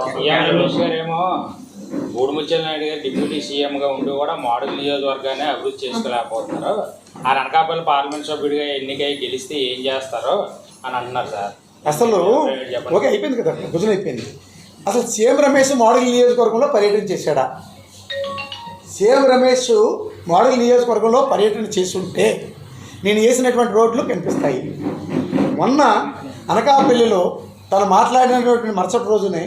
CM Ramesh గారు ఏమో గూడుముచ్చల నాయుడు గారు డిప్యూటీ సీఎంగా ఉండి కూడా మోడల్ నియోజకవర్గాన్ని అభివృద్ధి చేసుకోలేకపోతున్నారు. ఆ అనకాపల్లి పార్లమెంట్ సభ్యుడిగా ఎన్నికై గెలిస్తే ఏం చేస్తారో అని అంటున్నారు సార్. అసలు. ఓకే అయిపోయింది కదా భుజన అయిపోయింది. అసలు సీఎం రమేష్ మోడల్ నియోజకవర్గంలో పర్యటన చేశాడా? సీఎం రమేష్ మోడల్ నియోజకవర్గంలో పర్యటన చేస్తుంటే నేను వేసినటువంటి రోడ్లు కనిపిస్తాయి. మొన్న అనకాపల్లిలో తను మాట్లాడినటువంటి మరుసటి రోజునే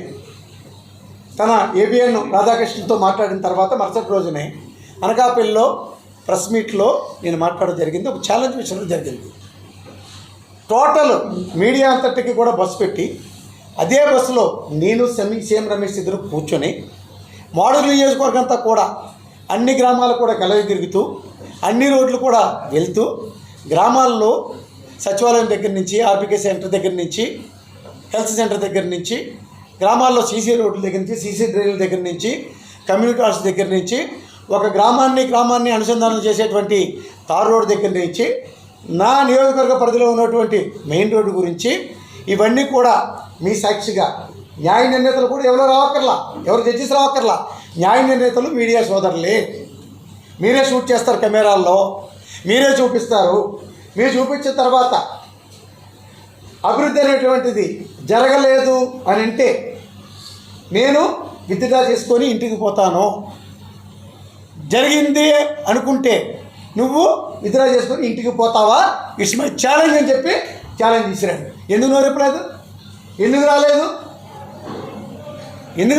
తన ఏబిఎన్ రాధాకృష్ణతో మాట్లాడిన తర్వాత మరుసటి రోజునే అనకాపల్లిలో ప్రెస్ మీట్లో నేను మాట్లాడడం జరిగింది. ఒక ఛాలెంజ్ విషయంలో జరిగింది. టోటల్ మీడియా అంతటికి కూడా బస్సు పెట్టి అదే బస్సులో నేను సెమి సీఎం రమేష్ ఇద్దరు కూర్చొని మోడల్ నియోజకవర్గం అంతా కూడా అన్ని గ్రామాలు కూడా కలవి తిరుగుతూ అన్ని రోడ్లు కూడా వెళ్తూ గ్రామాల్లో సచివాలయం దగ్గర నుంచి ఆర్బికే సెంటర్ దగ్గర నుంచి హెల్త్ సెంటర్ దగ్గర నుంచి గ్రామాల్లో సీసీ రోడ్ల దగ్గర నుంచి సీసీ డ్రైన్ల దగ్గర నుంచి కమ్యూనిటీ హాల్స్ దగ్గర నుంచి ఒక గ్రామాన్ని గ్రామాన్ని అనుసంధానం చేసేటువంటి తార్ రోడ్ దగ్గర నుంచి నా నియోజకవర్గ పరిధిలో ఉన్నటువంటి మెయిన్ రోడ్డు గురించి ఇవన్నీ కూడా మీ సాక్షిగా న్యాయ నిర్ణేతలు కూడా ఎవరో రావక్కర్లా ఎవరు జడ్జిస్ రావక్కర్లా న్యాయ నిర్ణేతలు మీడియా సోదరులే. మీరే షూట్ చేస్తారు కెమెరాల్లో మీరే చూపిస్తారు. మీరు చూపించిన తర్వాత అభివృద్ధి అనేటువంటిది జరగలేదు అని అంటే నేను విత్డ్రా చేసుకొని ఇంటికి పోతాను. జరిగింది అనుకుంటే నువ్వు విత్డ్రా చేసుకొని ఇంటికి పోతావా? ఇట్స్ మై ఛాలెంజ్ అని చెప్పి ఛాలెంజ్ ఇచ్చిరాడు ఎందుకు నోరెప్పలేదు? ఎందుకు రాలేదు?